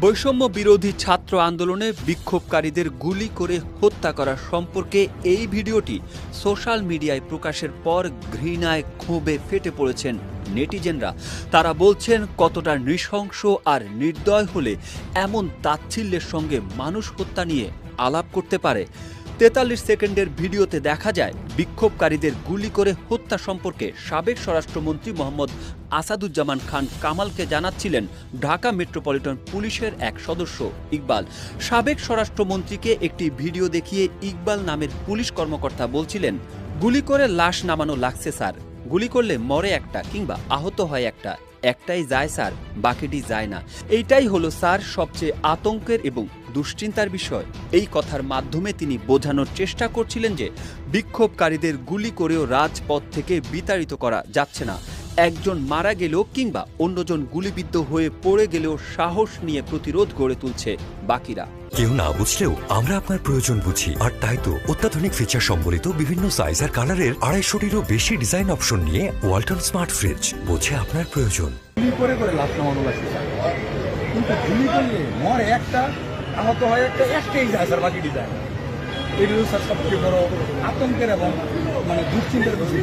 বৈষম্য বিরোধী ছাত্র আন্দোলনে বিক্ষোভকারীদের গুলি করে হত্যা করা সম্পর্কে এই ভিডিওটি সোশ্যাল মিডিয়ায় প্রকাশের পর ঘৃণায় ক্ষোভে ফেটে পড়েছেন নেটিজেনরা। তারা বলছেন, কতটা নৃশংস আর নির্দয় হলে এমন তাচ্ছিল্যের সঙ্গে মানুষ হত্যা নিয়ে আলাপ করতে পারে। তেতাল্লিশ সেকেন্ডের ভিডিওতে দেখা যায় বিক্ষোভকারীদের গুলি করে হত্যা সম্পর্কে সাবেক স্বরাষ্ট্রমন্ত্রী মোহাম্মদ আসাদুজ্জামান খান কামালকে জানাচ্ছিলেন ঢাকা মেট্রোপলিটন পুলিশের এক সদস্য, ইকবাল। সাবেক স্বরাষ্ট্রমন্ত্রীকে একটি ভিডিও দেখিয়ে ইকবাল নামের পুলিশ কর্মকর্তা বলছিলেন, গুলি করে লাশ নামানো লাগছে, স্যার। গুলি করলে মরে একটা কিংবা আহত হয় একটা। একটাই যায়, স্যার, বাকিটি যায় না। এইটাই হলো, স্যার, সবচেয়ে আতঙ্কের এবং দুশ্চিন্তার বিষয়। এই কথার মাধ্যমে তিনি বোঝানোর চেষ্টা করছিলেন যে বিক্ষোভকারীদের গুলি করেও রাজপথ থেকে বিতাড়িত করা যাচ্ছে না। একজন মারা গেলেও কিংবা অন্যজন গুলিবিদ্ধ হয়ে পড়ে গেলেও সাহস নিয়ে প্রতিরোধ গড়ে তুলছে বাকিরা। কেউ না বুঝলেও আমরা আপনার প্রয়োজন বুঝি। আর তাই তো অত্যাধুনিক ফিচার সম্বলিত বিভিন্ন সাইজ আর কালারের আড়াইশোটিরও বেশি ডিজাইন অপশন নিয়ে ওয়ালটন স্মার্ট ফ্রিজ বোঝে আপনার প্রয়োজন। গুলি করে করে লাশ নামানো লাগছে কিন্তু গুলি করলে মরে একটা আহত হয় একটা একটাই যায় স্যার বাকি যায় না। হচ্ছে স্যার সবচেয়ে বড় আতঙ্কের এবং মানে দুশ্চিন্তার বিষয়।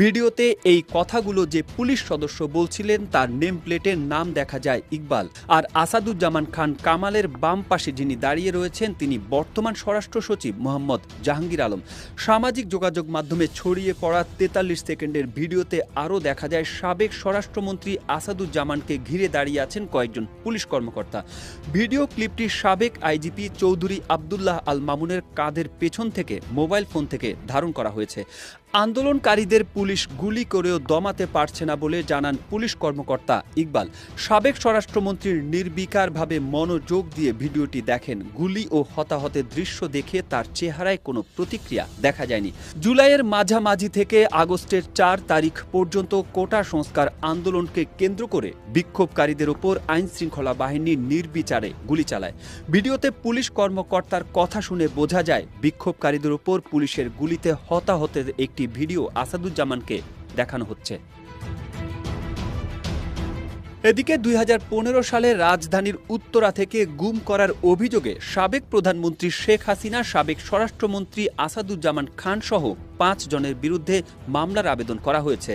ভিডিওতে এই কথাগুলো যে পুলিশ সদস্য বলছিলেন, তার নেম প্লেটের নাম দেখা যায় ইকবাল। আর আসাদুজ্জামান খান কামালের বাম পাশে যিনি দাঁড়িয়ে রয়েছেন, তিনি বর্তমান স্বরাষ্ট্র সচিব মোহাম্মদ জাহাঙ্গীর আলম। সামাজিক যোগাযোগ মাধ্যমে ছড়িয়ে পড়া তেতাল্লিশ সেকেন্ডের ভিডিওতে আরও দেখা যায়, সাবেক স্বরাষ্ট্রমন্ত্রী আসাদুজ্জামানকে ঘিরে দাঁড়িয়ে আছেন কয়েকজন পুলিশ কর্মকর্তা। ভিডিও ক্লিপটি সাবেক আইজিপি চৌধুরী আবদুল্লাহ আল মামুনের কাঁধের পেছন থেকে, মোবাইল ফোন থেকে ধারণ করা হয়েছে। আন্দোলনকারীদের পুলিশ গুলি করেও দমাতে পারছে না বলে জানান পুলিশ কর্মকর্তা ইকবাল। সাবেক স্বরাষ্ট্রমন্ত্রীর নির্বিকারভাবে মনোযোগ দিয়ে ভিডিওটি দেখেন। গুলি ও হতাহতের দৃশ্য দেখে তার চেহারায় কোনো প্রতিক্রিয়া দেখা যায়নি। জুলাইয়ের মাঝামাঝি থেকে আগস্টের চার তারিখ পর্যন্ত কোটা সংস্কার আন্দোলনকে কেন্দ্র করে বিক্ষোভকারীদের ওপর আইন শৃঙ্খলা বাহিনী নির্বিচারে গুলি চালায়। ভিডিওতে পুলিশ কর্মকর্তার কথা শুনে বোঝা যায়, বিক্ষোভকারীদের ওপর পুলিশের গুলিতে হতাহতের একটি ভিডিও আসাদুজ্জামানকে দেখানো হচ্ছে। এদিকে দুই হাজার পনেরো সালে রাজধানীর উত্তরা থেকে গুম করার অভিযোগে সাবেক প্রধানমন্ত্রী শেখ হাসিনা, সাবেক স্বরাষ্ট্রমন্ত্রী আসাদুজ্জামান খান সহ পাঁচ জনের বিরুদ্ধে মামলার আবেদন করা হয়েছে।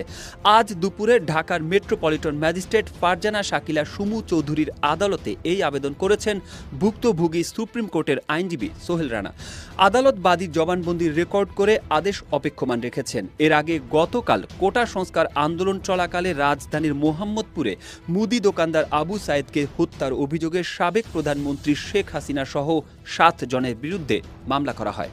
আজ দুপুরে ঢাকার মেট্রোপলিটন ম্যাজিস্ট্রেট ফারজানা শাকিলা সুমু চৌধুরীর আদালতে এই আবেদন করেছেন ভুক্তভোগী সুপ্রিম কোর্টের আইনজীবী সোহেল রানা। আদালত বাদী জবানবন্দির রেকর্ড করে আদেশ অপেক্ষমান রেখেছেন। এর আগে গতকাল কোটা সংস্কার আন্দোলন চলাকালে রাজধানীর মোহাম্মদপুরে মুদি দোকানদার আবু সাইদকে হত্যার অভিযোগে সাবেক প্রধানমন্ত্রী শেখ হাসিনা সহ সাত জনের বিরুদ্ধে মামলা করা হয়।